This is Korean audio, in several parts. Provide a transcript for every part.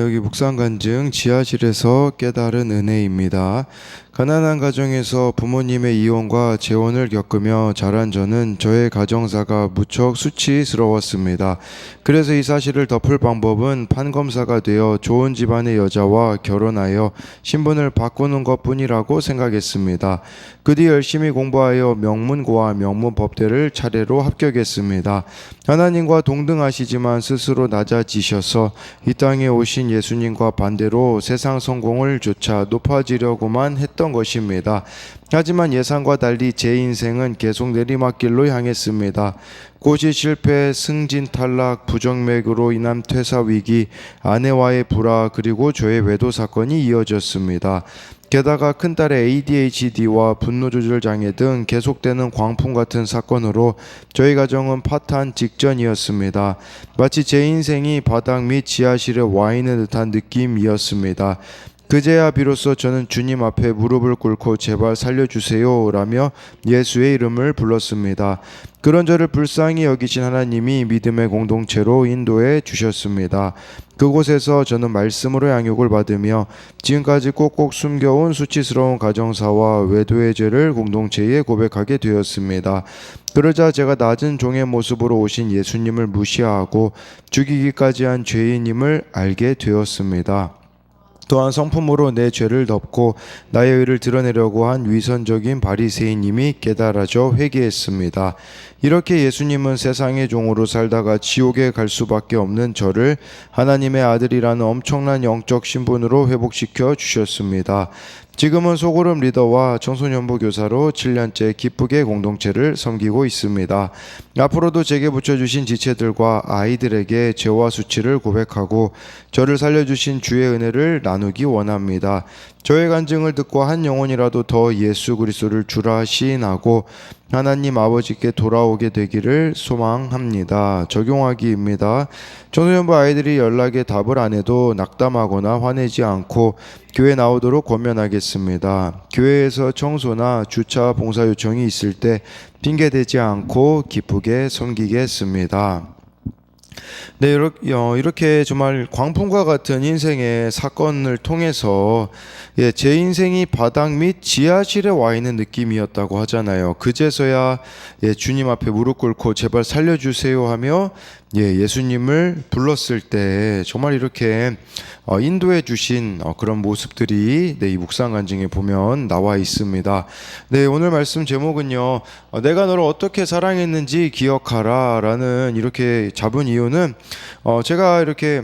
여기 묵상간증 지하실에서 깨달은 은혜입니다. 가난한 가정에서 부모님의 이혼과 재혼을 겪으며 자란 저는 저의 가정사가 무척 수치스러웠습니다. 그래서 이 사실을 덮을 방법은 판검사가 되어 좋은 집안의 여자와 결혼하여 신분을 바꾸는 것 뿐이라고 생각했습니다. 그 뒤 열심히 공부하여 명문고와 명문법대를 차례로 합격했습니다. 하나님과 동등하시지만 스스로 낮아지셔서 이 땅에 오신 예수님과 반대로 세상 성공을 조차 높아지려고만 했던 것입니다. 하지만 예상과 달리 제 인생은 계속 내리막길로 향했습니다. 고시 실패, 승진 탈락, 부정맥으로 인한 퇴사 위기, 아내와의 불화, 그리고 저의 외도 사건이 이어졌습니다. 게다가 큰딸의 ADHD와 분노 조절 장애 등 계속되는 광풍 같은 사건으로 저희 가정은 파탄 직전이었습니다. 마치 제 인생이 바닥 및 지하실에 와 있는 듯한 느낌이었습니다. 그제야 비로소 저는 주님 앞에 무릎을 꿇고 제발 살려주세요 라며 예수의 이름을 불렀습니다. 그런 저를 불쌍히 여기신 하나님이 믿음의 공동체로 인도해 주셨습니다. 그곳에서 저는 말씀으로 양육을 받으며 지금까지 꼭꼭 숨겨온 수치스러운 가정사와 외도의 죄를 공동체에 고백하게 되었습니다. 그러자 제가 낮은 종의 모습으로 오신 예수님을 무시하고 죽이기까지 한 죄인임을 알게 되었습니다. 또한 성품으로 내 죄를 덮고 나의 의를 드러내려고 한 위선적인 바리새인님이 깨달아져 회개했습니다. 이렇게 예수님은 세상의 종으로 살다가 지옥에 갈 수밖에 없는 저를 하나님의 아들이라는 엄청난 영적 신분으로 회복시켜 주셨습니다. 지금은 소그룹 리더와 청소년부 교사로 7년째 기쁘게 공동체를 섬기고 있습니다. 앞으로도 제게 붙여주신 지체들과 아이들에게 죄와 수치를 고백하고 저를 살려주신 주의 은혜를 나누기 원합니다. 저의 간증을 듣고 한 영혼이라도 더 예수 그리스도를 주라 시인하고 하나님 아버지께 돌아오게 되기를 소망합니다. 적용하기입니다. 청소년부 아이들이 연락에 답을 안 해도 낙담하거나 화내지 않고 교회 나오도록 권면하겠습니다. 교회에서 청소나 주차 봉사 요청이 있을 때 핑계 대지 않고 기쁘게 섬기겠습니다. 네, 이렇게, 어, 이렇게 정말 광풍과 같은 인생의 사건을 통해서 예, 제 인생이 바닥 및 지하실에 와 있는 느낌이었다고 하잖아요. 그제서야 예, 주님 앞에 무릎 꿇고 제발 살려주세요 하며 예, 예수님을 불렀을 때 정말 이렇게 어, 인도해 주신 어, 그런 모습들이 네, 이 묵상 간증에 보면 나와 있습니다. 네, 오늘 말씀 제목은요. 어, 내가 너를 어떻게 사랑했는지 기억하라라는 이렇게 잡은 이유는 어, 제가 이렇게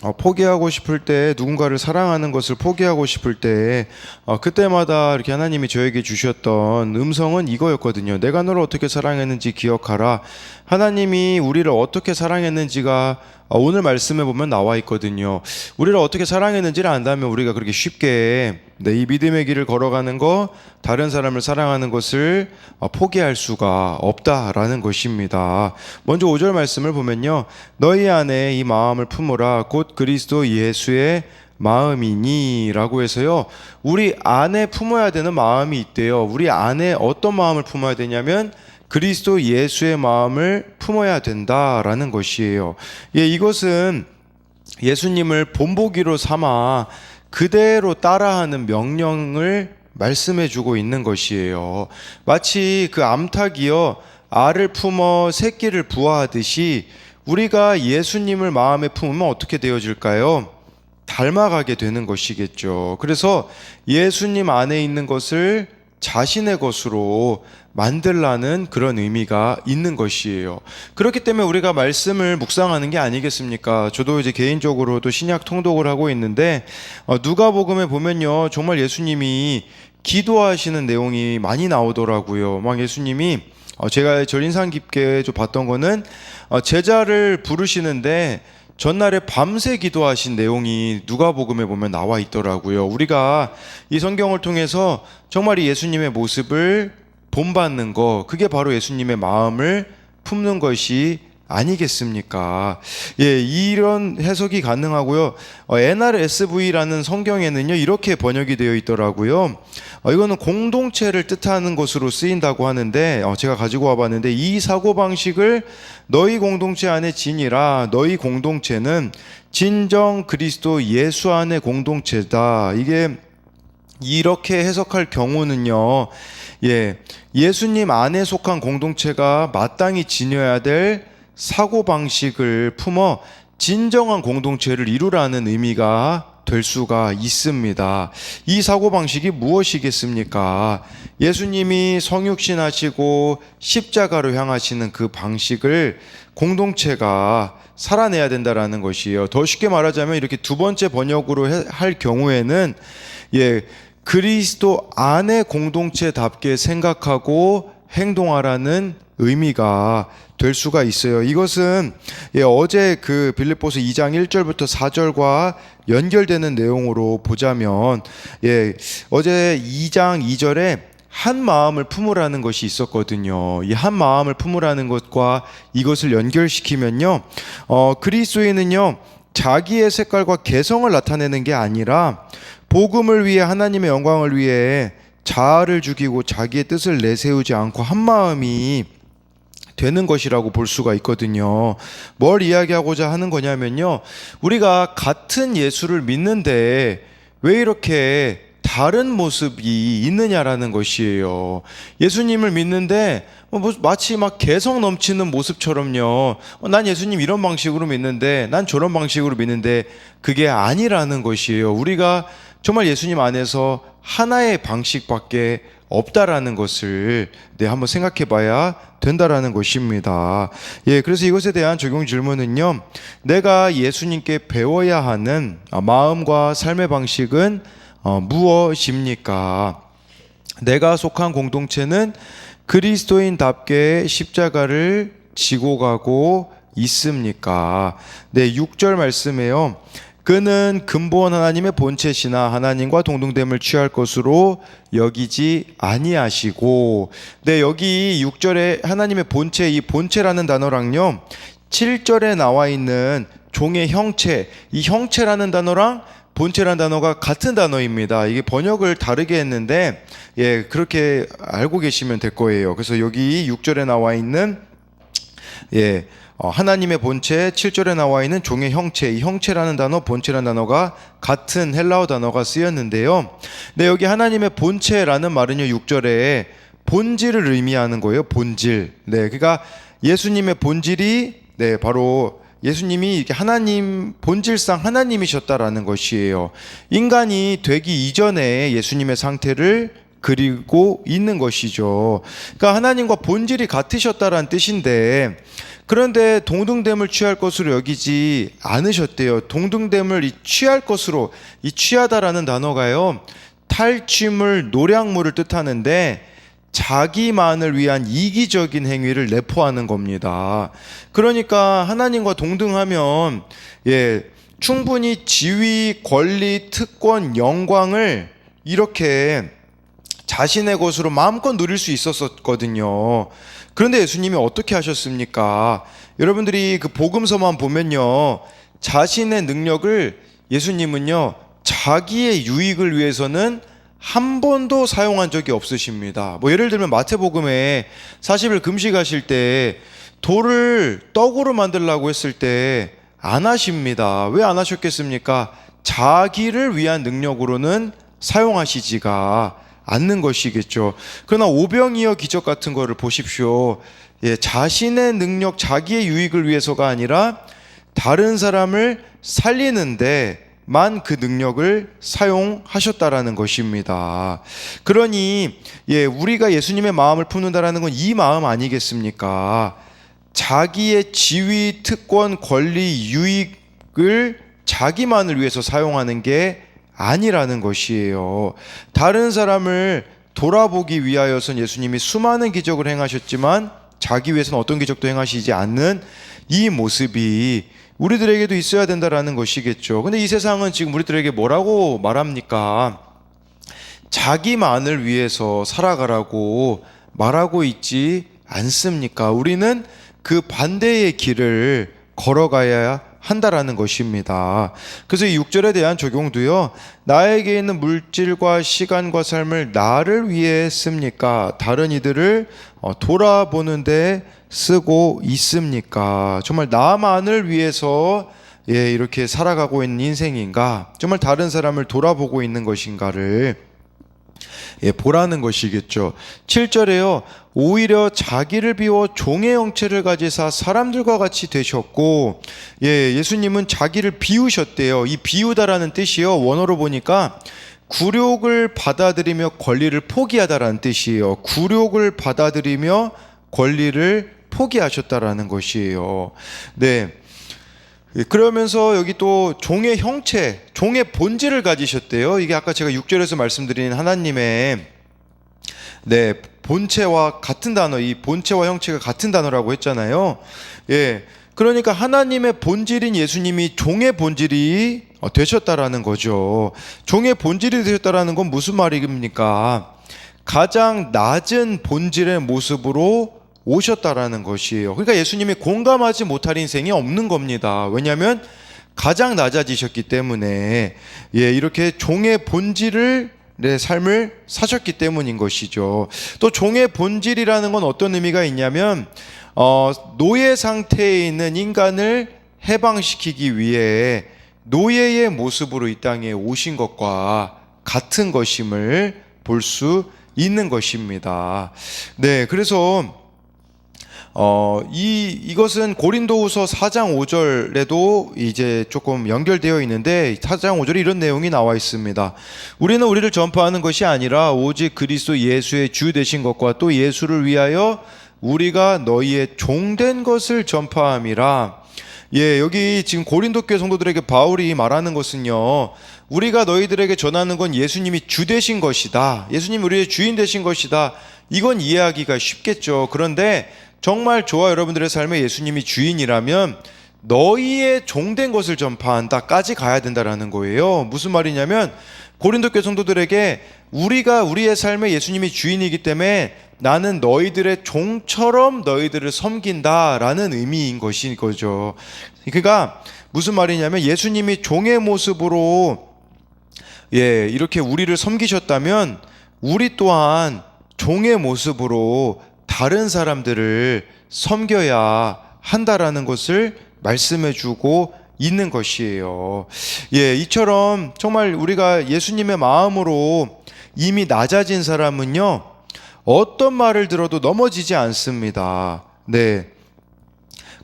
어, 포기하고 싶을 때 누군가를 사랑하는 것을 포기하고 싶을 때 어, 그때마다 이렇게 하나님이 저에게 주셨던 음성은 이거였거든요. 내가 너를 어떻게 사랑했는지 기억하라. 하나님이 우리를 어떻게 사랑했는지가 어, 오늘 말씀에 보면 나와 있거든요. 우리를 어떻게 사랑했는지를 안다면 우리가 그렇게 쉽게 네, 이 믿음의 길을 걸어가는 거, 다른 사람을 사랑하는 것을 어, 포기할 수가 없다라는 것입니다. 먼저 5절 말씀을 보면요. 너희 안에 이 마음을 품으라 곧 그리스도 예수의 마음이니라고 해서요. 우리 안에 품어야 되는 마음이 있대요. 우리 안에 어떤 마음을 품어야 되냐면 그리스도 예수의 마음을 품어야 된다라는 것이에요. 예, 이것은 예수님을 본보기로 삼아 그대로 따라하는 명령을 말씀해 주고 있는 것이에요. 마치 그 암탉이요. 알을 품어 새끼를 부화하듯이 우리가 예수님을 마음에 품으면 어떻게 되어질까요? 닮아가게 되는 것이겠죠. 그래서 예수님 안에 있는 것을 자신의 것으로 만들라는 그런 의미가 있는 것이에요. 그렇기 때문에 우리가 말씀을 묵상하는 게 아니겠습니까? 저도 이제 개인적으로도 신약 통독을 하고 있는데 어, 누가복음에 보면요, 정말 예수님이 기도하시는 내용이 많이 나오더라고요. 막 예수님이 어, 제가 절 인상 깊게 좀 봤던 거는 어, 제자를 부르시는데 전날에 밤새 기도하신 내용이 누가복음에 보면 나와 있더라고요. 우리가 이 성경을 통해서 정말 이 예수님의 모습을 본받는 거, 그게 바로 예수님의 마음을 품는 것이 아니겠습니까? 예, 이런 해석이 가능하고요. 어, NRSV라는 성경에는요, 이렇게 번역이 되어 있더라고요. 어, 이거는 공동체를 뜻하는 것으로 쓰인다고 하는데, 어, 제가 가지고 와봤는데, 이 사고방식을 너희 공동체 안에 지니라, 너희 공동체는 진정 그리스도 예수 안의 공동체다. 이게 이렇게 해석할 경우는요, 예, 예수님 안에 속한 공동체가 마땅히 지녀야 될 사고방식을 품어 진정한 공동체를 이루라는 의미가 될 수가 있습니다. 이 사고방식이 무엇이겠습니까? 예수님이 성육신 하시고 십자가로 향하시는 그 방식을 공동체가 살아내야 된다라는 것이에요. 더 쉽게 말하자면 이렇게 두 번째 번역으로 해- 할 경우에는 예, 그리스도 안의 공동체답게 생각하고 행동하라는 의미가 될 수가 있어요. 이것은 예, 어제 그 빌립보서 2장 1절부터 4절과 연결되는 내용으로 보자면 예, 어제 2장 2절에 한 마음을 품으라는 것이 있었거든요. 이 한 마음을 품으라는 것과 이것을 연결시키면요. 어, 그리스도인은요. 자기의 색깔과 개성을 나타내는 게 아니라 복음을 위해 하나님의 영광을 위해 자아를 죽이고 자기의 뜻을 내세우지 않고 한 마음이 되는 것이라고 볼 수가 있거든요. 뭘 이야기하고자 하는 거냐면요. 우리가 같은 예수를 믿는데 왜 이렇게 다른 모습이 있느냐라는 것이에요. 예수님을 믿는데 어, 뭐 마치 막 개성 넘치는 모습처럼요. 어, 난 예수님 이런 방식으로 믿는데 난 저런 방식으로 믿는데 그게 아니라는 것이에요. 우리가 정말 예수님 안에서 하나의 방식밖에 없다라는 것을 네 한번 생각해 봐야 된다라는 것입니다. 예, 그래서 이것에 대한 적용 질문은요. 내가 예수님께 배워야 하는 아, 마음과 삶의 방식은 어, 무엇입니까? 내가 속한 공동체는 그리스도인답게 십자가를 지고 가고 있습니까? 네, 6절 말씀에요. 그는 근본 하나님의 본체시나 하나님과 동등됨을 취할 것으로 여기지 아니하시고 네 여기 6절에 하나님의 본체 이 본체라는 단어랑요 7절에 나와 있는 종의 형체 이 형체라는 단어랑 본체라는 단어가 같은 단어입니다. 이게 번역을 다르게 했는데 예 그렇게 알고 계시면 될 거예요. 그래서 여기 6절에 나와 있는 예, 어, 하나님의 본체 7절에 나와 있는 종의 형체, 이 형체라는 단어, 본체라는 단어가 같은 헬라어 단어가 쓰였는데요. 네, 여기 하나님의 본체라는 말은요, 6절에 본질을 의미하는 거예요, 본질. 네, 그러니까 예수님의 본질이 네, 바로 예수님이 이렇게 하나님 본질상 하나님이셨다라는 것이에요. 인간이 되기 이전에 예수님의 상태를 그리고 있는 것이죠. 그러니까 하나님과 본질이 같으셨다라는 뜻인데 그런데 동등됨을 취할 것으로 여기지 않으셨대요. 동등됨을 이 취할 것으로 이 취하다라는 단어가요. 탈취물, 노량물을 뜻하는데 자기만을 위한 이기적인 행위를 내포하는 겁니다. 그러니까 하나님과 동등하면 예, 충분히 지위, 권리, 특권, 영광을 이렇게 자신의 것으로 마음껏 누릴 수 있었거든요. 그런데 예수님이 어떻게 하셨습니까? 여러분들이 그 복음서만 보면요. 자신의 능력을 예수님은요. 자기의 유익을 위해서는 한 번도 사용한 적이 없으십니다. 뭐 예를 들면 마태복음에 40일 금식하실 때 돌을 떡으로 만들라고 했을 때 안 하십니다. 왜 안 하셨겠습니까? 자기를 위한 능력으로는 사용하시지가 않는 것이겠죠. 그러나 오병이어 기적 같은 거를 보십시오. 예, 자신의 능력, 자기의 유익을 위해서가 아니라 다른 사람을 살리는데 만 그 능력을 사용하셨다라는 것입니다. 그러니 예, 우리가 예수님의 마음을 품는다라는 건 이 마음 아니겠습니까? 자기의 지위, 특권, 권리, 유익을 자기만을 위해서 사용하는 게 아니라는 것이에요. 다른 사람을 돌아보기 위하여선 예수님이 수많은 기적을 행하셨지만 자기 위해서는 어떤 기적도 행하시지 않는 이 모습이 우리들에게도 있어야 된다라는 것이겠죠. 근데 이 세상은 지금 우리들에게 뭐라고 말합니까? 자기만을 위해서 살아가라고 말하고 있지 않습니까? 우리는 그 반대의 길을 걸어가야 한다라는 것입니다. 그래서 이 6절에 대한 적용도요. 나에게 있는 물질과 시간과 삶을 나를 위해 씁니까? 다른 이들을 어, 돌아보는데 쓰고 있습니까? 정말 나만을 위해서 예, 이렇게 살아가고 있는 인생인가? 정말 다른 사람을 돌아보고 있는 것인가를 예, 보라는 것이겠죠. 7절에요. 오히려 자기를 비워 종의 형체를 가지사 사람들과 같이 되셨고, 예, 예수님은 자기를 비우셨대요. 이 비우다라는 뜻이요. 원어로 보니까 굴욕을 받아들이며 권리를 포기하다라는 뜻이에요. 굴욕을 받아들이며 권리를 포기하셨다라는 것이에요. 네. 예, 그러면서 여기 또 종의 형체, 종의 본질을 가지셨대요. 이게 아까 제가 6절에서 말씀드린 하나님의 네, 본체와 같은 단어, 이 본체와 형체가 같은 단어라고 했잖아요. 예. 그러니까 하나님의 본질인 예수님이 종의 본질이 어, 되셨다라는 거죠. 종의 본질이 되셨다라는 건 무슨 말입니까? 가장 낮은 본질의 모습으로 오셨다라는 것이에요. 그러니까 예수님이 공감하지 못할 인생이 없는 겁니다. 왜냐하면 가장 낮아지셨기 때문에 예, 이렇게 종의 본질을 내 삶을 사셨기 때문인 것이죠. 또 종의 본질이라는 건 어떤 의미가 있냐면 어, 노예 상태에 있는 인간을 해방시키기 위해 노예의 모습으로 이 땅에 오신 것과 같은 것임을 볼 수 있는 것입니다. 네, 그래서 어, 이, 이것은 고린도후서 4장 5절에도 이제 조금 연결되어 있는데 4장 5절에 이런 내용이 나와 있습니다. 우리는 우리를 전파하는 것이 아니라 오직 그리스도 예수의 주 되신 것과 또 예수를 위하여 우리가 너희의 종된 것을 전파함이라. 예, 여기 지금 고린도 교회 성도들에게 바울이 말하는 것은요. 우리가 너희들에게 전하는 건 예수님이 주 되신 것이다. 예수님 우리의 주인 되신 것이다. 이건 이해하기가 쉽겠죠. 그런데 정말 저와 여러분들의 삶에 예수님이 주인이라면 너희의 종된 것을 전파한다까지 가야 된다라는 거예요. 무슨 말이냐면 고린도 교회 성도들에게 우리가 우리의 삶에 예수님이 주인이기 때문에 나는 너희들의 종처럼 너희들을 섬긴다라는 의미인 것인 거죠. 그러니까 무슨 말이냐면 예수님이 종의 모습으로 예, 이렇게 우리를 섬기셨다면 우리 또한 종의 모습으로 다른 사람들을 섬겨야 한다라는 것을 말씀해 주고 있는 것이에요. 예, 이처럼 정말 우리가 예수님의 마음으로 이미 낮아진 사람은요, 어떤 말을 들어도 넘어지지 않습니다. 네.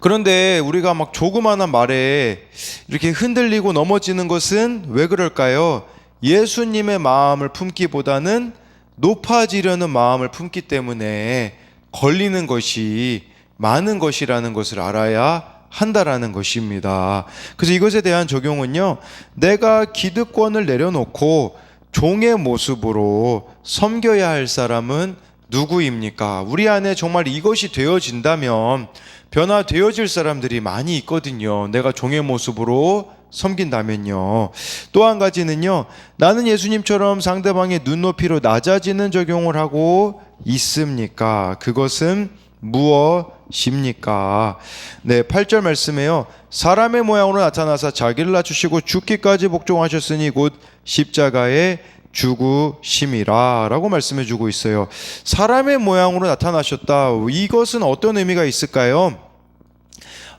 그런데 우리가 막 조그마한 말에 이렇게 흔들리고 넘어지는 것은 왜 그럴까요? 예수님의 마음을 품기보다는 높아지려는 마음을 품기 때문에 걸리는 것이 많은 것이라는 것을 알아야 한다라는 것입니다. 그래서 이것에 대한 적용은요, 내가 기득권을 내려놓고 종의 모습으로 섬겨야 할 사람은 누구입니까? 우리 안에 정말 이것이 되어진다면 변화되어질 사람들이 많이 있거든요. 내가 종의 모습으로 섬긴다면요. 또 한 가지는요. 나는 예수님처럼 상대방의 눈높이로 낮아지는 적용을 하고 있습니까? 그것은 무엇입니까? 네, 8절 말씀에요. 사람의 모양으로 나타나사 자기를 낮추시고 죽기까지 복종하셨으니 곧 십자가에 죽으심이라 라고 말씀해 주고 있어요. 사람의 모양으로 나타나셨다. 이것은 어떤 의미가 있을까요?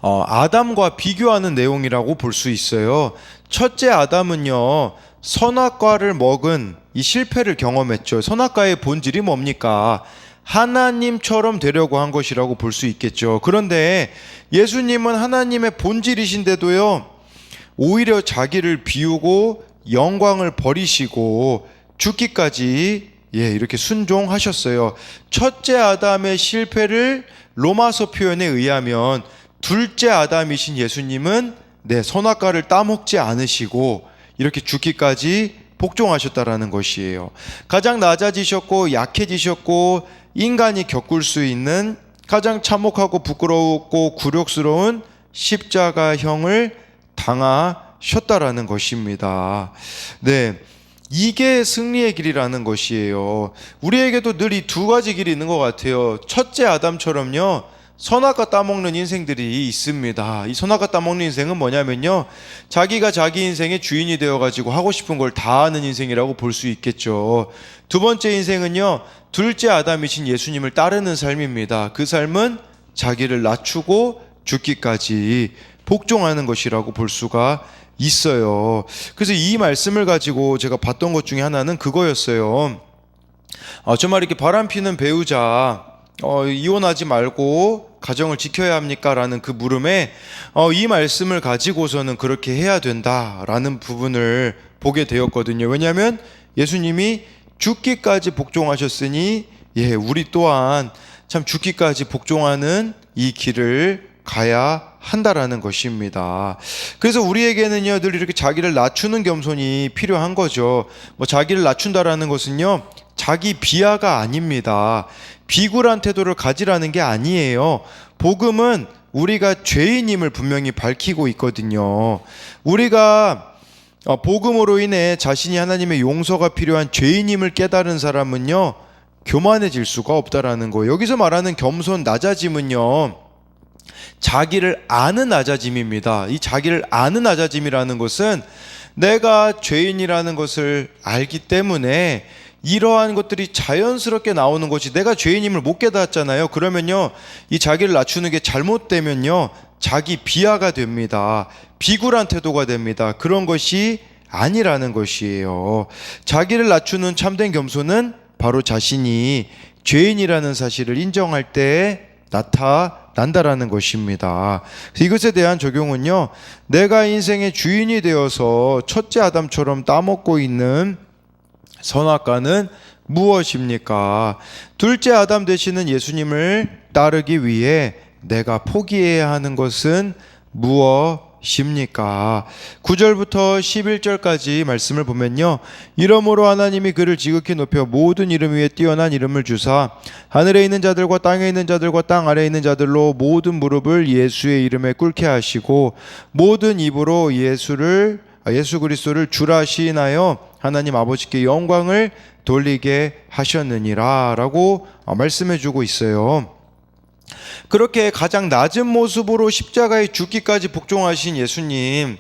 어, 아담과 비교하는 내용이라고 볼 수 있어요. 첫째 아담은요, 선악과를 먹은 이 실패를 경험했죠. 선악과의 본질이 뭡니까? 하나님처럼 되려고 한 것이라고 볼 수 있겠죠. 그런데 예수님은 하나님의 본질이신데도요, 오히려 자기를 비우고 영광을 버리시고 죽기까지 예, 이렇게 순종하셨어요. 첫째 아담의 실패를 로마서 표현에 의하면 둘째 아담이신 예수님은 네, 선악과를 따먹지 않으시고 이렇게 죽기까지 복종하셨다라는 것이에요. 가장 낮아지셨고 약해지셨고 인간이 겪을 수 있는 가장 참혹하고 부끄럽고 굴욕스러운 십자가형을 당하셨다라는 것입니다. 네. 이게 승리의 길이라는 것이에요. 우리에게도 늘 이 두 가지 길이 있는 것 같아요. 첫째 아담처럼요. 선악과 따먹는 인생들이 있습니다. 이 선악과 따먹는 인생은 뭐냐면요. 자기가 자기 인생의 주인이 되어가지고 하고 싶은 걸 다 하는 인생이라고 볼 수 있겠죠. 두 번째 인생은요. 둘째 아담이신 예수님을 따르는 삶입니다. 그 삶은 자기를 낮추고 죽기까지 복종하는 것이라고 볼 수가 있어요. 그래서 이 말씀을 가지고 제가 봤던 것 중에 하나는 그거였어요. 어, 정말 이렇게 바람 피는 배우자 어, 이혼하지 말고 가정을 지켜야 합니까? 라는 그 물음에 어, 이 말씀을 가지고서는 그렇게 해야 된다라는 부분을 보게 되었거든요. 왜냐하면 예수님이 죽기까지 복종하셨으니 예, 우리 또한 참 죽기까지 복종하는 이 길을 가야 한다라는 것입니다. 그래서 우리에게는요, 늘 이렇게 자기를 낮추는 겸손이 필요한 거죠. 뭐 자기를 낮춘다라는 것은요, 자기 비하가 아닙니다. 비굴한 태도를 가지라는 게 아니에요. 복음은 우리가 죄인임을 분명히 밝히고 있거든요. 우리가 어, 복음으로 인해 자신이 하나님의 용서가 필요한 죄인임을 깨달은 사람은요, 교만해질 수가 없다라는 거예요. 여기서 말하는 겸손, 낮아짐은요, 자기를 아는 낮아짐입니다. 이 자기를 아는 낮아짐이라는 것은 내가 죄인이라는 것을 알기 때문에 이러한 것들이 자연스럽게 나오는 것이 내가 죄인임을 못 깨닫잖아요. 그러면요, 이 자기를 낮추는 게 잘못되면요, 자기 비하가 됩니다. 비굴한 태도가 됩니다. 그런 것이 아니라는 것이에요. 자기를 낮추는 참된 겸손은 바로 자신이 죄인이라는 사실을 인정할 때 나타난다라는 것입니다. 이것에 대한 적용은요, 내가 인생의 주인이 되어서 첫째 아담처럼 따먹고 있는 선악과는 무엇입니까? 둘째 아담 되시는 예수님을 따르기 위해 내가 포기해야 하는 것은 무엇입니까? 9절부터 11절까지 말씀을 보면요. 이러므로 하나님이 그를 지극히 높여 모든 이름 위에 뛰어난 이름을 주사 하늘에 있는 자들과 땅에 있는 자들과 땅 아래에 있는 자들로 모든 무릎을 예수의 이름에 꿇게 하시고 모든 입으로 예수를 아, 예수 그리스도를 주라 시인하여 하나님 아버지께 영광을 돌리게 하셨느니라라고 어, 말씀해 주고 있어요. 그렇게 가장 낮은 모습으로 십자가에 죽기까지 복종하신 예수님,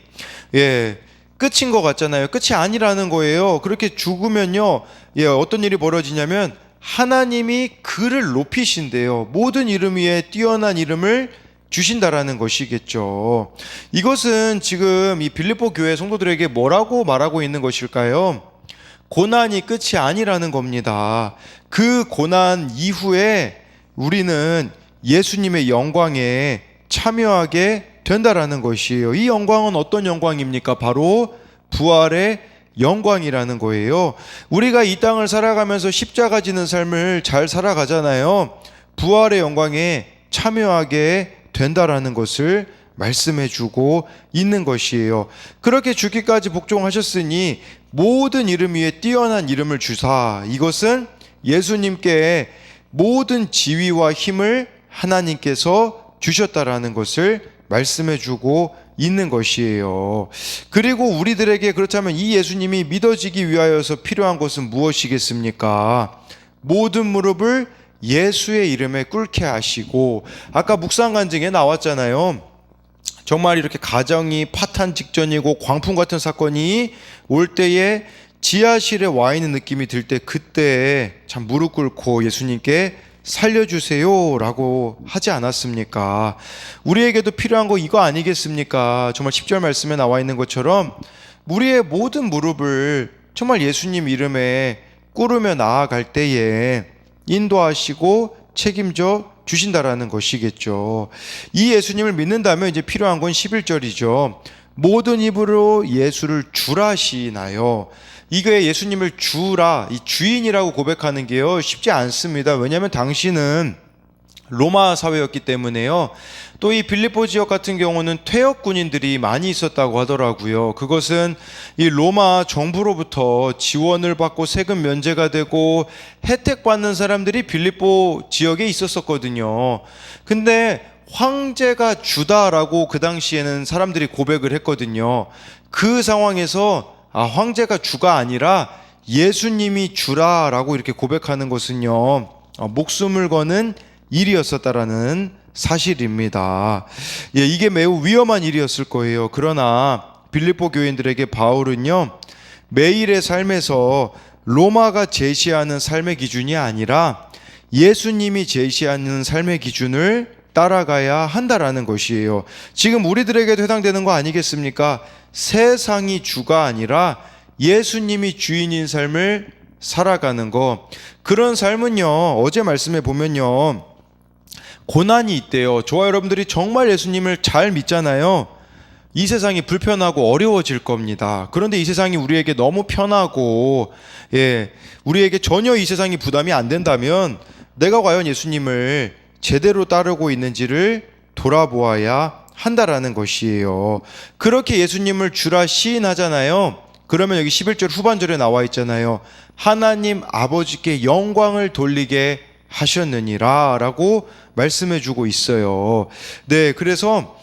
예, 끝인 것 같잖아요. 끝이 아니라는 거예요. 그렇게 죽으면요, 예, 어떤 일이 벌어지냐면 하나님이 그를 높이신대요. 모든 이름 위에 뛰어난 이름을 주신다라는 것이겠죠. 이것은 지금 이 빌립보 교회 성도들에게 뭐라고 말하고 있는 것일까요? 고난이 끝이 아니라는 겁니다. 그 고난 이후에 우리는 예수님의 영광에 참여하게 된다라는 것이에요. 이 영광은 어떤 영광입니까? 바로 부활의 영광이라는 거예요. 우리가 이 땅을 살아가면서 십자가 지는 삶을 잘 살아가잖아요. 부활의 영광에 참여하게 된다라는 것을 말씀해 주고 있는 것이에요. 그렇게 죽기까지 복종하셨으니 모든 이름 위에 뛰어난 이름을 주사 이것은 예수님께 모든 지위와 힘을 하나님께서 주셨다라는 것을 말씀해 주고 있는 것이에요. 그리고 우리들에게 그렇다면 이 예수님이 믿어지기 위하여서 필요한 것은 무엇이겠습니까? 모든 무릎을 예수의 이름에 꿇게 하시고 아까 묵상 간증에 나왔잖아요. 정말 이렇게 가정이 파탄 직전이고 광풍 같은 사건이 올 때에 지하실에 와 있는 느낌이 들 때 그때 참 무릎 꿇고 예수님께 살려주세요 라고 하지 않았습니까? 우리에게도 필요한 거 이거 아니겠습니까? 정말 10절 말씀에 나와 있는 것처럼 우리의 모든 무릎을 정말 예수님 이름에 꿇으며 나아갈 때에 인도하시고 책임져 주신다라는 것이겠죠. 이 예수님을 믿는다면 이제 필요한 건 11절이죠. 모든 입으로 예수를 주라시나요? 이거에 예수님을 주라, 이 주인이라고 고백하는 게요, 쉽지 않습니다. 왜냐하면 당신은 로마 사회였기 때문에요. 또 이 빌립보 지역 같은 경우는 퇴역 군인들이 많이 있었다고 하더라고요. 그것은 이 로마 정부로부터 지원을 받고 세금 면제가 되고 혜택 받는 사람들이 빌립보 지역에 있었었거든요. 근데 황제가 주다라고 그 당시에는 사람들이 고백을 했거든요. 그 상황에서 아, 황제가 주가 아니라 예수님이 주라라고 이렇게 고백하는 것은요. 어, 목숨을 거는 일이었었다라는 사실입니다. 예, 이게 매우 위험한 일이었을 거예요. 그러나 빌립보 교인들에게 바울은요, 매일의 삶에서 로마가 제시하는 삶의 기준이 아니라 예수님이 제시하는 삶의 기준을 따라가야 한다라는 것이에요. 지금 우리들에게도 해당되는 거 아니겠습니까? 세상이 주가 아니라 예수님이 주인인 삶을 살아가는 거. 그런 삶은요, 어제 말씀해 보면요, 고난이 있대요. 저와 여러분들이 정말 예수님을 잘 믿잖아요. 이 세상이 불편하고 어려워질 겁니다. 그런데 이 세상이 우리에게 너무 편하고, 예, 우리에게 전혀 이 세상이 부담이 안 된다면 내가 과연 예수님을 제대로 따르고 있는지를 돌아보아야 한다라는 것이에요. 그렇게 예수님을 주라 시인하잖아요. 그러면 여기 11절 후반절에 나와 있잖아요. 하나님 아버지께 영광을 돌리게 하셨느니라 라고 말씀해 주고 있어요. 네, 그래서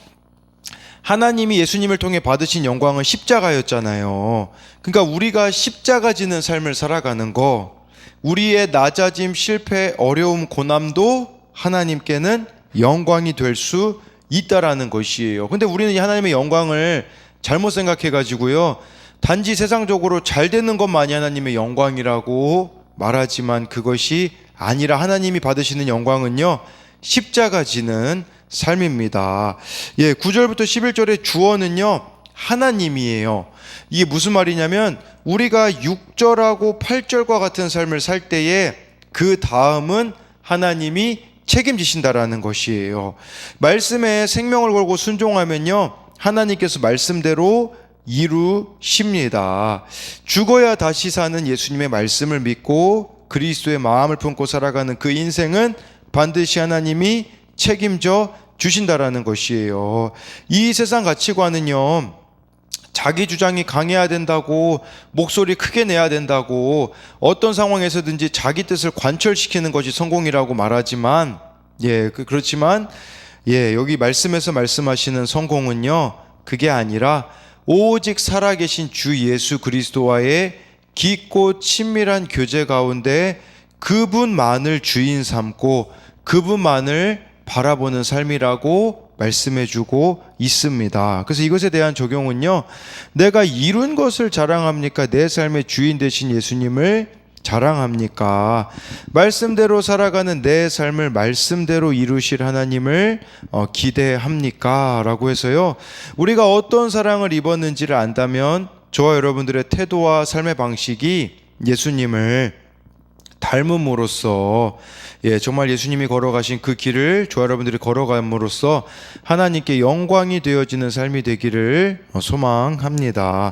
하나님이 예수님을 통해 받으신 영광은 십자가였잖아요. 그러니까 우리가 십자가 지는 삶을 살아가는 거, 우리의 낮아짐, 실패, 어려움, 고난도 하나님께는 영광이 될 수 있다라는 것이에요. 근데 우리는 이 하나님의 영광을 잘못 생각해 가지고요. 단지 세상적으로 잘 되는 것만이 하나님의 영광이라고 말하지만 그것이 아니라 하나님이 받으시는 영광은요. 십자가 지는 삶입니다. 예, 9절부터 11절의 주어는요. 하나님이에요. 이게 무슨 말이냐면 우리가 6절하고 8절과 같은 삶을 살 때에 그 다음은 하나님이 책임지신다라는 것이에요. 말씀에 생명을 걸고 순종하면요. 하나님께서 말씀대로 이루십니다. 죽어야 다시 사는 예수님의 말씀을 믿고 그리스도의 마음을 품고 살아가는 그 인생은 반드시 하나님이 책임져 주신다라는 것이에요. 이 세상 가치관은요. 자기 주장이 강해야 된다고 목소리 크게 내야 된다고 어떤 상황에서든지 자기 뜻을 관철시키는 것이 성공이라고 말하지만 예 그- 그렇지만 예 여기 말씀에서 말씀하시는 성공은요 그게 아니라 오직 살아계신 주 예수 그리스도와의 깊고 친밀한 교제 가운데 그분만을 주인 삼고 그분만을 바라보는 삶이라고 말씀해주고 있습니다. 그래서 이것에 대한 적용은요, 내가 이룬 것을 자랑합니까? 내 삶의 주인 되신 예수님을 자랑합니까? 말씀대로 살아가는 내 삶을 말씀대로 이루실 하나님을 어, 기대합니까? 라고 해서요, 우리가 어떤 사랑을 입었는지를 안다면 저와 여러분들의 태도와 삶의 방식이 예수님을 닮음으로써 예 정말 예수님이 걸어가신 그 길을 저와 여러분들이 걸어감으로써 하나님께 영광이 되어지는 삶이 되기를 소망합니다.